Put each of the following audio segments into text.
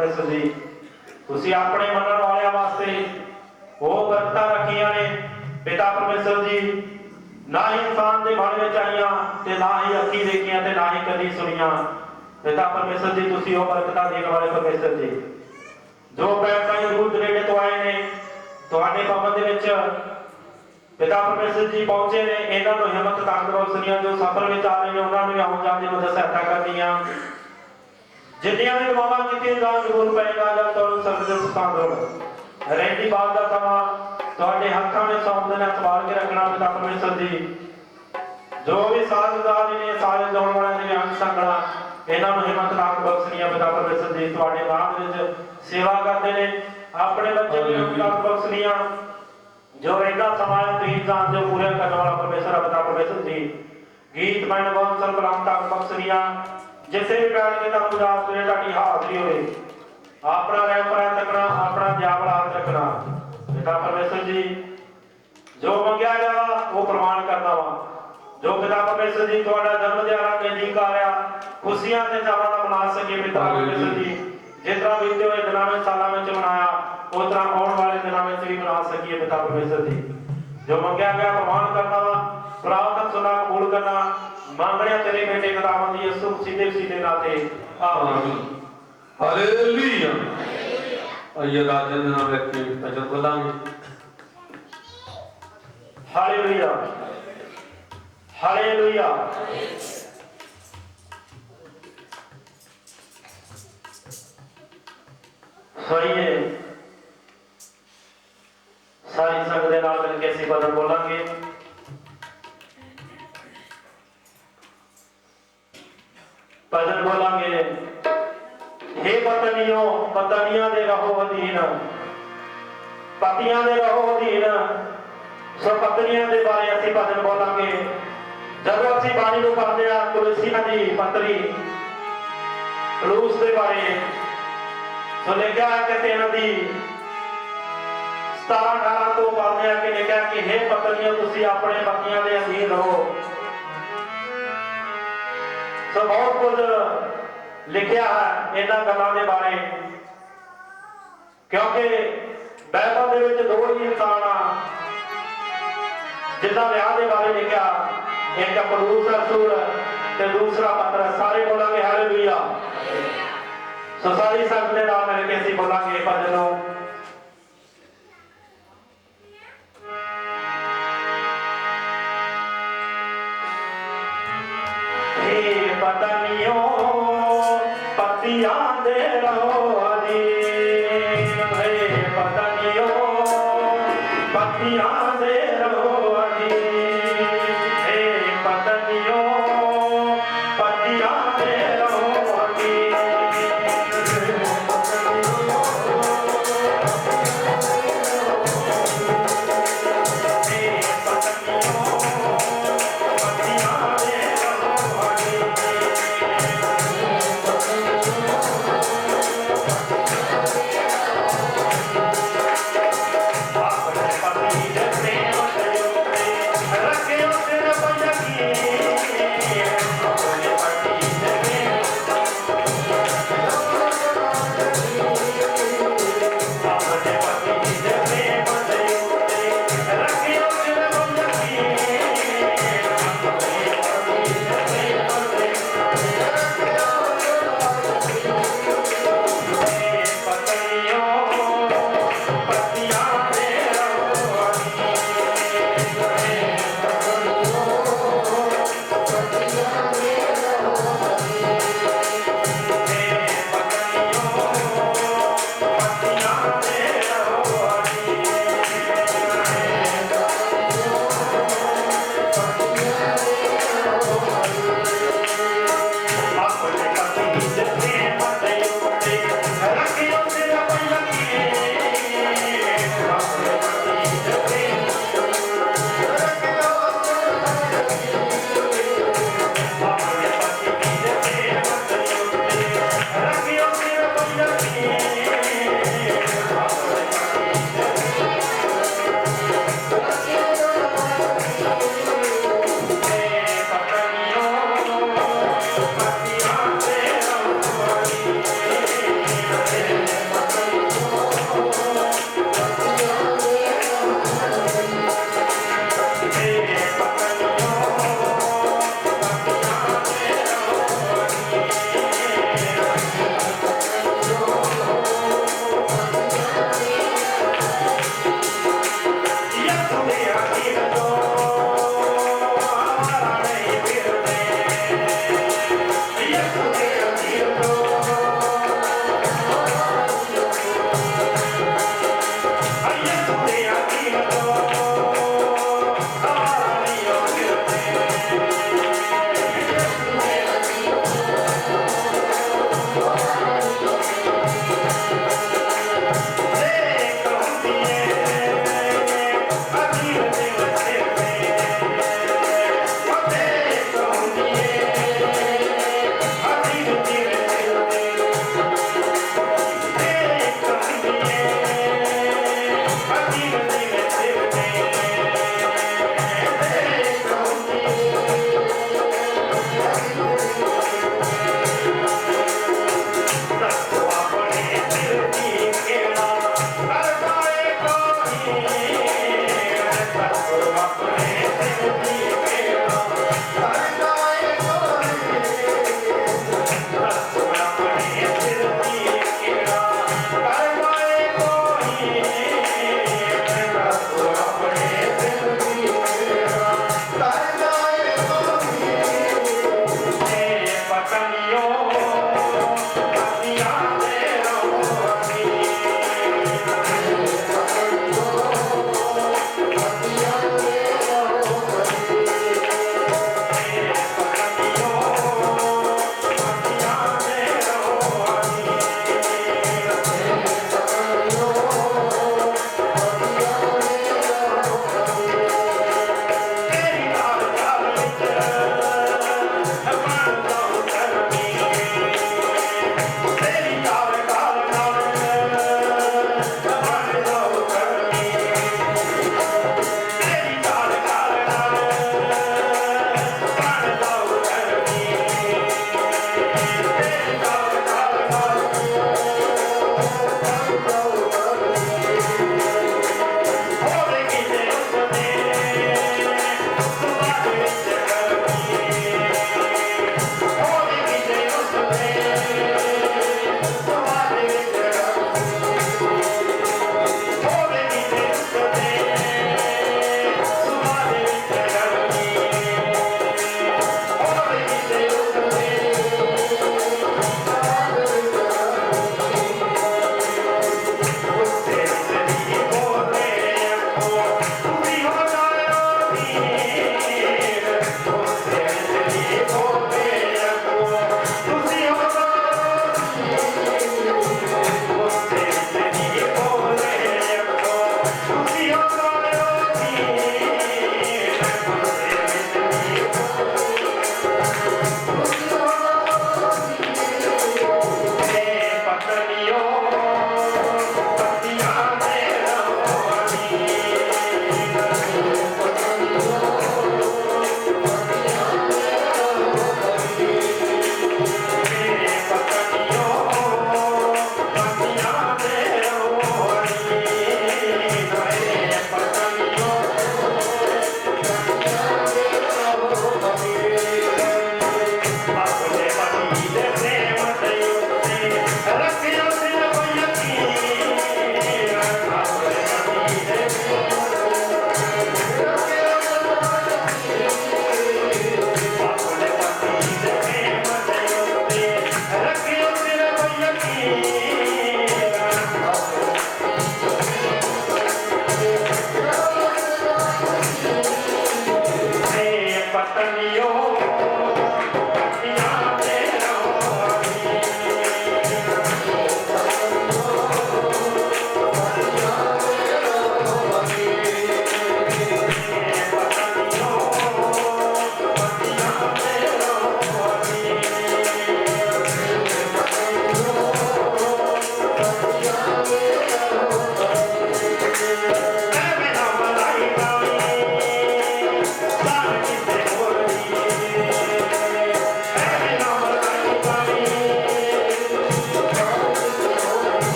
ਪਰਮੇਸ਼ਰ ਜੀ ਤੁਸੀਂ ਆਪਣੇ ਮੰਨਣ ਵਾਲਿਆਂ ਵਾਸਤੇ ਉਹ ਬਰਕਤਾਂ ਰੱਖੀਆਂ ਨੇ। ਪਿਤਾ ਪਰਮੇਸ਼ਰ ਜੀ, ਨਾ ਹੀ ਇਨਸਾਨ ਦੇ ਮਨ ਵਿੱਚ ਆਈਆਂ ਤੇ ਨਾ ਹੀ ਅੱਖੀ ਦੇਖੀਆਂ ਤੇ ਨਾ ਹੀ ਕਦੀ ਸੁਣੀਆਂ। ਪਿਤਾ ਪਰਮੇਸ਼ਰ ਜੀ, ਤੁਸੀਂ ਉਹ ਬਰਕਤਾਂ ਦੇਣ ਵਾਲੇ ਪਰਮੇਸ਼ਰ ਜੀ। ਜੋ ਪੈਪਾਈ ਦੂਰ ਨੇੜੇ ਤੋਂ ਆਏ ਨੇ, ਤੁਹਾਡੇ ਭਵਨ ਦੇ ਵਿੱਚ ਪਿਤਾ ਪਰਮੇਸ਼ਰ ਜੀ ਪਹੁੰਚੇ ਨੇ। ਇਹਨਾਂ ਨੂੰ ਹਿੰਮਤ ਤੰਦਰੁਸਤੀਆਂ ਜੋ ਸਫਰ ਵਿੱਚ ਆ ਰਹੇ ਨੇ, ਉਹਨਾਂ ਨੂੰ ਆਉਣ ਜਾਣ ਦੀ ਮਦਦ ਸਹਾਇਤਾ ਕਰਨੀਆਂ। ਜਿੰਨੀਆਂ ਵੀ ਦੁਆਵਾਂ ਕੀਤੀਆਂ ਜਾਣ ਜ਼ਰੂਰ ਪਏਗਾ ਜਾਂ ਤੁਹਾਨੂੰ ਸਰਦੇ ਸੁਤਾਂ ਦੋ ਰਹਿੰਦੀ ਬਾਤ ਦਾ ਸਮਾਂ ਤੁਹਾਡੇ ਹੱਥਾਂ ਵਿੱਚ ਸੌਂਪ ਦੇਣਾ ਸੰਭਾਲ ਕੇ ਰੱਖਣਾ ਪਿਤਾ ਪਰਮੇਸ਼ਰ ਜੀ ਜੋ ਵੀ ਸਾਜ਼ਗਾਰ ਨੇ ਸਾਰੇ ਲਾਉਣ ਵਾਲਿਆਂ ਦੇ ਅੰਗ ਸੰਗਣਾ ਇਹਨਾਂ ਨੂੰ ਹਿੰਮਤ ਤਾਕਤ ਬਖਸ਼ਣੀਆਂ ਪਿਤਾ ਪਰਮੇਸ਼ਰ ਜੀ ਤੁਹਾਡੇ ਨਾਮ ਦੇ ਵਿੱਚ ਸੇਵਾ ਕਰਦੇ ਨੇ। ਆਪਣੇ ਬੱਚੇ ਨੂੰ ਤਾਕਤ ਬਖਸ਼ਣੀਆਂ ਜੋ ਰਹਿੰਦਾ ਸਮਾਂ ਤੁਸੀਂ ਜਾਣਦੇ ਹੋ ਪੂਰਾ ਕਰਨ ਵਾਲਾ ਪਰਮੇਸ਼ਰ ਪਿਤਾ ਪਰਮੇਸ਼ਰ ਜੀ ਗੀਤ ਮੈਂ ਬੰਸਲ ਕਲਾਮ ਤੱਕ ਬਖਸ਼ਣੀਆਂ ਜਿਸੇ ਵੀ ਬੈਠ ਕੇ ਤੁਹਾਨੂੰ ਰਾਤ ਸਵੇਰੇ ਤੁਹਾਡੀ ਹਾਜ਼ਰੀ ਹੋਵੇ। ਆਪਣਾ ਰਹਿ ਪਰਾਂ ਤੱਕਣਾ ਆਪਣਾ ਦਿਆਵਲ ਹੱਥ ਰੱਖਣਾ ਪਰਮੇਸ਼ਰ ਜੀ ਜੋ ਮੰਗਿਆ ਜਾਵਾ ਉਹ ਪ੍ਰਮਾਣ ਕਰਨਾ ਵਾ। ਜੋ ਪਿਤਾ ਪਰਮੇਸ਼ਰ ਜੀ ਤੁਹਾਡਾ ਜਨਮ ਦਿਹਾੜਾ ਨਜ਼ਦੀਕ ਆ ਰਿਹਾ ਖੁਸ਼ੀਆਂ ਤੇ ਚਾਵਾਂ ਨਾਲ ਮਨਾ ਸਕੀਏ ਪਿਤਾ ਪਰਮੇਸ਼ਰ ਜੀ। ਜਿਸ ਤਰ੍ਹਾਂ ਬੀਤੇ ਹੋਏ ਦਿਨਾਂ ਵਿੱਚ ਸਾਲਾਂ ਵਿੱਚ ਮਨਾਇਆ ਉਸ ਤਰ੍ਹਾਂ ਆਉਣ ਵਾਲੇ ਦਿਨਾਂ ਵਿੱਚ ਵੀ ਮਨਾ ਸਕੀਏ ਪਿਤਾ ਪਰਮੇਸ਼ਰ ਜੀ। ਜੋ ਮੰਗਿਆ ਗਿਆ ਪ੍ਰਮਾਣ ਕਰਨਾ ਵਾ। ਪ੍ਰਾਪਤ ਸੁਨਾ ਕਬੂਲ ਕਰਨਾ ਮੰਗਣਿਆ ਤੇਰੇ ਬੇਟੇ ਖੁਦਾਵੰਦ ਦੀ ਅਸੂ ਸਿੱਧੇ ਸਿੱਧੇ ਨਾਤੇ ਆਮੀਨ। ਹਾਲੇਲੂਇਆ। ਅਈਏ ਰਾਜਨ ਦੇ ਨਾਮ ਰੱਖੀ ਤਜਰਬ ਲਾਂਗੇ ਹਾਲੇਲੂਇਆ। ਹਾਲੇਲੂਇਆ। ਸੋਈਏ ਸਾਰੀ ਸੰਗਤ ਦੇ ਨਾਲ ਮਿਲ ਕੇ ਅਸੀਂ ਬਦਲ ਬੋਲਾਂਗੇ। ਭਜਨ ਬੋਲਾਂਗੇ। हे ਪਤਨੀਓ, ਪਤਨੀਆਂ ਦੇ ਰਹੋ ਅਧੀਨ। ਪਤੀਆਂ ਦੇ ਰਹੋ ਅਧੀਨ। ਸੋ ਪਤਨੀਆਂ ਦੇ ਬਾਰੇ ਅਸੀਂ ਭਜਨ ਬੋਲਾਂਗੇ। ਜਦੋਂ ਅਸੀਂ ਬਾਣੀ ਨੂੰ ਪੜ੍ਹਦੇ ਆ ਤੁਲਸੀ ਨਦੀ ਪਤਰੀ ਕਲੂਸ ਦੇ ਬਾਰੇ ਸੋ ਲਿਖਿਆ ਹੈ ਕਿ ਤੇ ਨਦੀ 17 18 ਤੋਂ ਪੜ੍ਹਦੇ ਆ ਕਿ ਲਿਖਿਆ ਕਿ हे ਪਤਨੀਓ, ਤੁਸੀਂ ਆਪਣੇ ਪਤੀਆਂ ਦੇ ਅਧੀਨ ਰਹੋ। ਸੋ ਬਹੁਤ ਕੁਝ ਲਿਖਿਆ ਹੈ ਇਹਨਾਂ ਗੱਲਾਂ ਦੇ ਬਾਰੇ। ਕਿਉਂਕਿ ਬਾਈਬਲ ਦੇ ਵਿੱਚ ਦੋ ਹੀ ਇਨਸਾਨ ਆ ਜਿੱਦਾਂ ਵਿਆਹ ਦੇ ਬਾਰੇ ਲਿਖਿਆ। ਇੱਕ ਪਲੂਸ ਰਸੂਲ ਤੇ ਦੂਸਰਾ ਪਤਰ। ਸਾਰੇ ਬੋਲਾਂਗੇ ਹਾਲੇਲੂਇਆ ਸੋ ਸਾਰੀ ਸੰਗਤ ਦੇ ਨਾਲ ਮਿਲ ਕੇ ਅਸੀਂ ਬੋਲਾਂਗੇ, ਭਜਨ ਨੂੰ। हे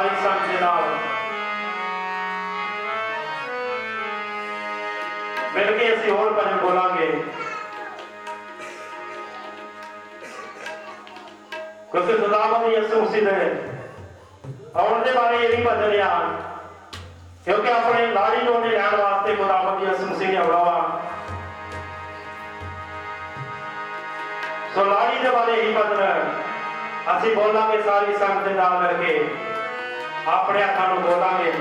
ਸਾਰੀ ਸੰਗਤ ਦੇ ਨਾਲ ਮਿਲ ਕੇ ਅਸੀਂ ਹੋਰ ਭਜਨ ਬੋਲਾਂਗੇ ਕਿਉਂਕਿ ਖੁਦਾਵੰਦ ਯਿਸੂ ਮਸੀਹ ਦੇ ਆਉਣ ਦੇ ਬਾਰੇ ਇਹ ਵੀ ਭਜਨ ਆ ਕਿਉਂਕਿ ਆਪਣੇ ਲਾੜੀ ਨੂੰ ਉਹਨੇ ਲੈਣ ਵਾਸਤੇ ਖੁਦਾਵੰਦ ਯਿਸੂ ਮਸੀਹ ਨੇ ਆਉਣਾ ਵਾ ਸੋ ਲਾੜੀ ਦੇ ਬਾਰੇ ਇਹ ਭਜਨ ਅਸੀਂ ਬੋਲਾਂਗੇ ਸਾਰੀ ਸੰਗਤ ਦੇ ਨਾਲ ਮਿਲ ਕੇ ਆਪਣੇ ਹੱਥਾਂ ਨੂੰ ਬੋਲਾਂਗੇ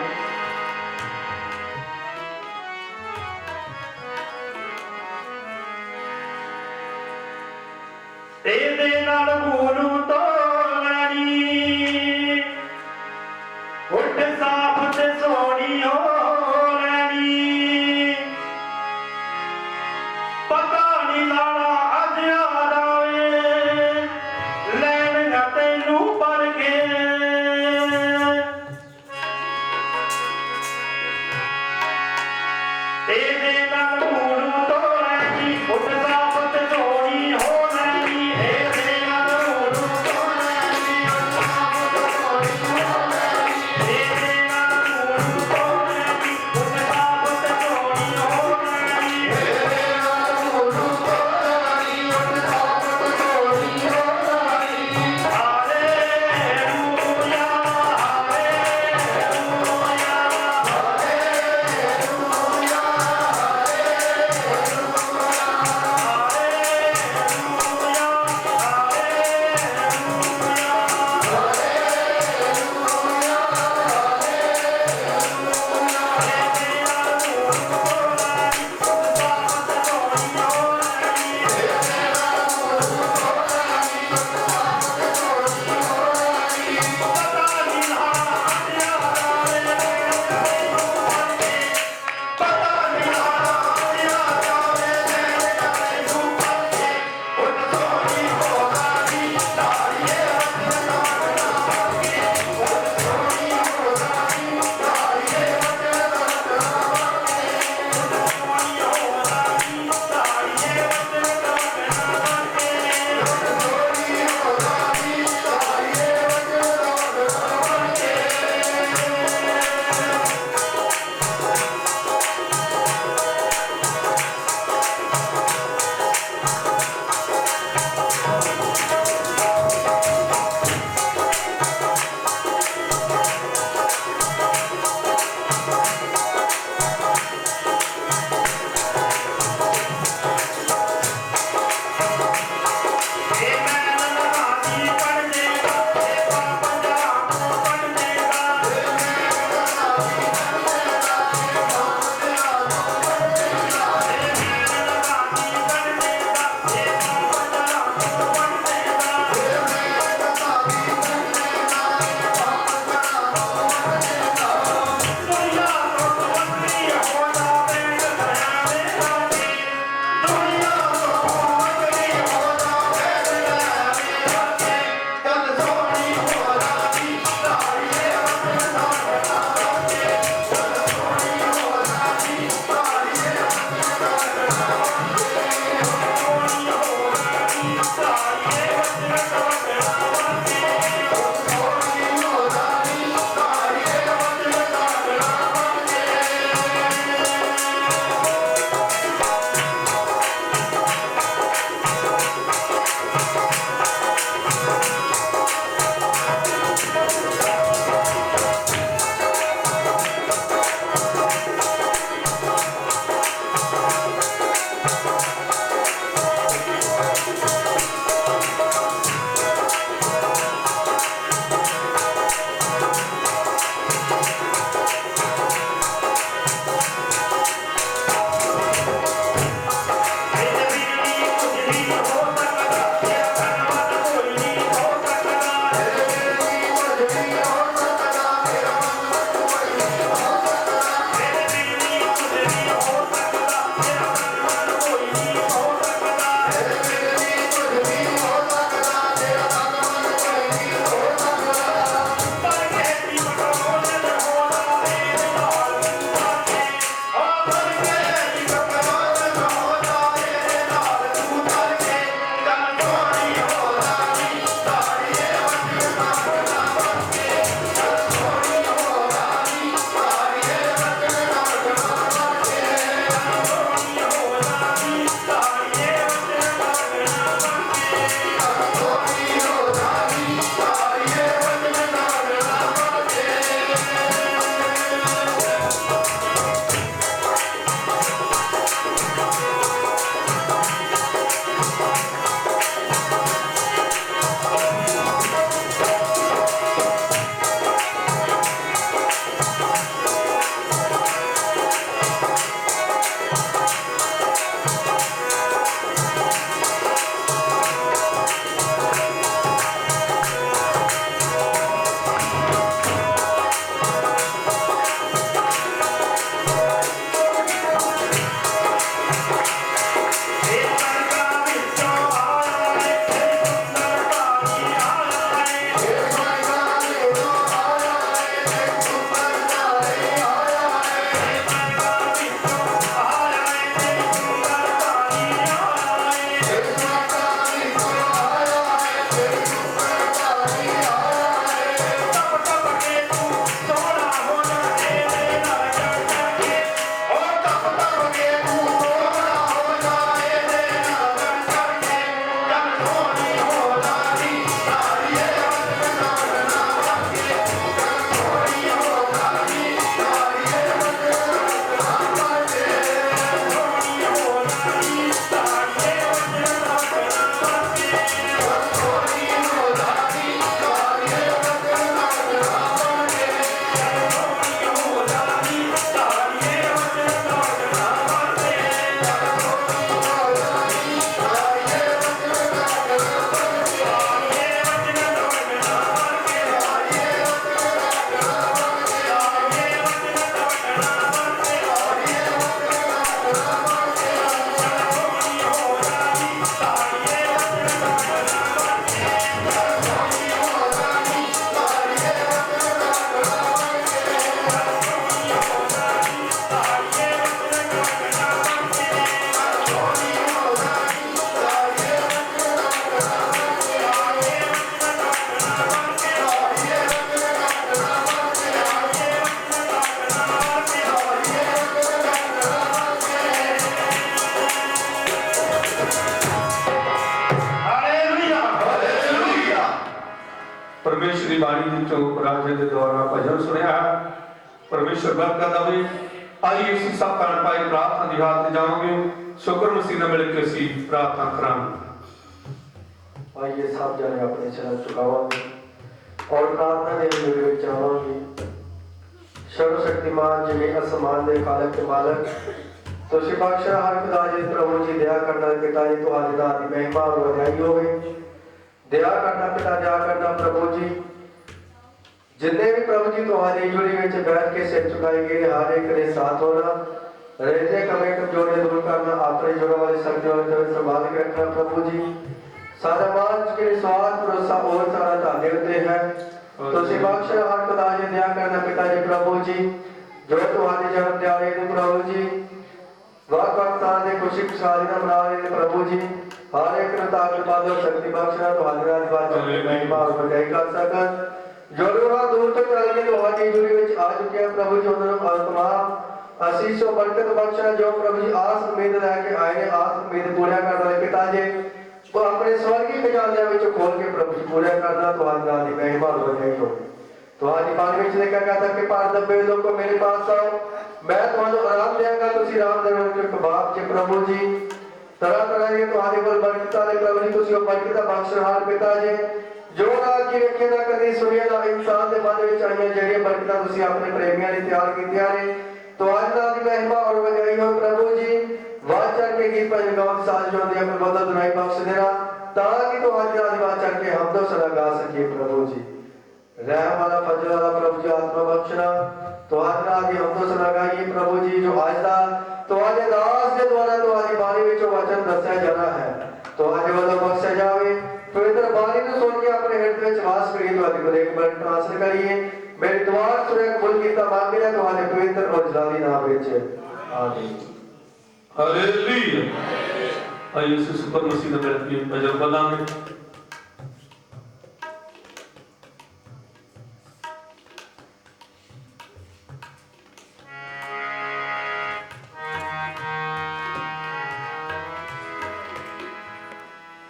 ਪਰਮਾਤਮਾ ਦੇ ਰੂਪ ਵਿੱਚ ਆਵਾਂਗੇ। ਸਰਵ ਸ਼ਕਤੀਮਾਨ ਜਿਵੇਂ ਅਸਮਾਨ ਦੇ ਖਾਲਕ ਤੇ ਮਾਲਕ, ਤੁਸੀਂ ਬਖਸ਼ਾ ਹਰ ਖੁਦਾ ਜੀ ਪ੍ਰਭੂ ਜੀ ਦਇਆ ਕਰਨਾ ਪਿਤਾ ਜੀ ਤੁਹਾਡੇ ਦਾ ਆਦੀ ਮਹਿਮਾ ਵਧਾਈ ਹੋਵੇ। ਦਇਆ ਕਰਨਾ ਪਿਤਾ ਦਇਆ ਕਰਨਾ ਪ੍ਰਭੂ ਜੀ। ਜਿੰਨੇ ਵੀ ਪ੍ਰਭੂ ਜੀ ਤੁਹਾਡੇ ਜੁੜੀ ਵਿੱਚ ਬੈਠ ਕੇ ਸਿਰ ਚੁਕਾਈ ਗਏ ਹਰ ਇੱਕ ਦੇ ਸਾਥ ਹੋਣਾ। ਰਹਿਦੇ ਕਮੇ ਕਮਜ਼ੋਰੀ ਦੂਰ ਕਰਨਾ, ਆਪਣੇ ਜੁੜਾ ਵਾਲੇ ਸੰਜੋਗ ਤੇ ਸੰਭਾਲ ਕੇ ਰੱਖਣਾ ਪ੍ਰਭੂ ਜੀ। ਸਾਡਾ ਮਾਨ ਕੇ ਸਵਾਦ ਭਰੋਸਾ ਹੋਰ ਸਾਰਾ ਤੁਹਾਡੇ ਉੱਤੇ ਹੈ। ਤੁਸੀਂ ਬਖਸ਼ ਹਰ ਖੁਦਾ ਜੀ ਦਇਆ ਕਰਨਾ ਪਿਤਾ ਜੀ, ਪ੍ਰਭੂ ਜੀ। ਜੋ ਤੁਹਾਡੇ ਜਨਮ ਦਿਹਾੜੇ ਨੂੰ ਪ੍ਰਭੂ ਜੀ। ਵੱਖ ਵੱਖ ਦੇ ਖੁਸ਼ੀ ਖੁਸ਼ਹਾਲੀ ਨਾਲ ਮਨਾ ਰਹੇ ਪ੍ਰਭੂ ਜੀ। ਹਰ ਇੱਕ ਨੂੰ ਤਾਕਤ ਪਾਦੋ ਸ਼ਕਤੀ ਬਖਸ਼ਣਾ ਤੁਹਾਡੇ ਨਾਲ ਬਾਤ ਚਲੇ ਮਹਿਮਾ ਔਰ ਵਧਾਈ ਕਰ ਸਕਣ। ਜੋ ਲੋਕ ਦੂਰ ਤੋਂ ਚੱਲ ਕੇ ਤੁਹਾਡੀ ਜੁੜੀ ਵਿੱਚ ਆ ਚੁੱਕੇ ਹਨ ਪ੍ਰਭੂ ਜੀ, ਉਹਨਾਂ ਨੂੰ ਤਮਾਮ ਅਸੀਸ ਬਰਕਤ ਬਖਸ਼ਣਾ ਜੋ ਪ੍ਰਭੂ ਜੀ ਆਸ ਉਮੀਦ ਲੈ ਕੇ ਆਏ ਨੇ, ਆਸ ਉਮੀਦ ਪੂਰਾ ਕਰਨ ਵਾਲੇ ਪਿਤਾ ਜੀ। ਉਹ ਆਪਣੇ ਸਵਰਗੀ ਖਜ਼ਾਨਿਆਂ ਵਿੱਚ ਖੋਲ ਕੇ ਪ੍ਰਭੂ ਜੀ ਪੂਰਾ ਕਰਨਾ ਤੁਹਾਡੇ ਨਾਲ ਦੀ ਮਹਿਮਾ ਵਧਾਈ ਹੋਵੇ ਤੁਹਾਡੀ ਬਾਣੀ ਵਿੱਚ ਲਿਖਿਆ ਗਿਆ ਹੈ ਕਿ ਪਰ ਦੱਬੇ ਲੋਕੋ ਮੇਰੇ ਪਾਸ ਆਓ। ਮੈਂ ਤੁਹਾਨੂੰ ਆਰਾਮ ਦੇਵਾਂਗਾ ਤੁਸੀਂ ਆਰਾਮ ਦੇਵੋਗੇ ਕਬਾਬ ਚ ਪ੍ਰਭੂ ਜੀ। ਤਰ੍ਹਾਂ ਤਰ੍ਹਾਂ ਦੀਆਂ ਤੁਹਾਡੇ ਕੋਲ ਬਰਕਤਾਂ ਨੇ ਪ੍ਰਭੂ ਜੀ, ਤੁਸੀਂ ਉਹ ਬਰਕਤਾਂ ਬਖਸ਼ਣਹਾਰ ਪਿਤਾ ਜੀ। ਜੋ ਨਾ ਕੀ ਵੇਖੇ ਨਾ ਕਦੀ ਸੁਣਿਆ ਨਾ ਇਨਸਾਨ ਦੇ ਮਨ ਵਿੱਚ ਆਈਆਂ ਜਿਹੜੀਆਂ ਬਰਕਤਾਂ ਤੁਸੀਂ ਆਪਣੇ ਪ੍ਰੇਮੀਆਂ ਲਈ ਤਿਆਰ ਕੀਤੀਆਂ ਨੇ। ਤੁਹਾਡੇ ਨਾਲ ਦੀ ਮਹਿਮਾ ਔਰ ਵਧਾਈ ਹੋਵੇ ਪ੍ਰਭੂ ਜੀ। ਵਾਚ ਚੜ ਕੇ ਗੀਤ ਭਜਨ ਗਾਉਣ ਸਾਜ ਜੋਂਦੇ ਆਪਣੇ ਬਦਲ ਦੁਨਾਈ ਬਖਸ਼ ਦੇਣਾ ਤਾਂ ਕਿ ਤੁਹਾਡੇ ਨਾਲ ਦੀ ਵਾਚ ਚੜ ਕੇ ਹਮਦੋ ਸਦਾ ਗਾ ਸਕੀਏ ਪ੍ਰਭੂ ਜੀ ਰਹਿਮ ਵਾਲਾ ਫਜ਼ਲ ਵਾਲਾ ਪ੍ਰਭੂ ਜੀ ਆਤਮਾ ਬਖਸ਼ਣਾ ਤੁਹਾਡੇ ਨਾਲ ਦੀ ਹਮਦੋ ਸਦਾ ਗਾਈਏ ਪ੍ਰਭੂ ਜੀ ਜੋ ਅੱਜ ਦਾ ਤੁਹਾਡੇ ਦਾਸ ਦੇ ਦੁਆਰਾ ਤੁਹਾਡੀ ਬਾਣੀ ਵਿੱਚੋਂ ਵਚਨ ਦੱਸਿਆ ਜਾਣਾ ਹੈ ਤੁਹਾਡੇ ਵੱਲੋਂ ਬਖਸ਼ਿਆ ਜਾਵੇ ਪਵਿੱਤਰ ਬਾਣੀ ਨੂੰ ਸੁਣ ਕੇ ਆਪਣੇ ਹਿਰਦੇ ਵਿੱਚ ਵਾਸ ਕਰੀਏ ਤੁਹਾਡੇ ਕੋਲ ਇੱਕ ਮਿੰਟ ਹਾਸਲ ਕਰੀਏ ਮੇਰੀ ਦੁਆ ਸੁਣੇ ਕਬੂਲ ਕੀਤਾ ਮੰਗ ਲਿਆ ਤੁਹਾਡੇ ਪਵਿੱਤਰ ਔਰ ਜਲਾਲੀ ਨਾਮ ਵਿੱਚ ਆਮੀਨ Hallelujah. Hallelujah. Ayusin Super Masih na meron yung Major Balangin.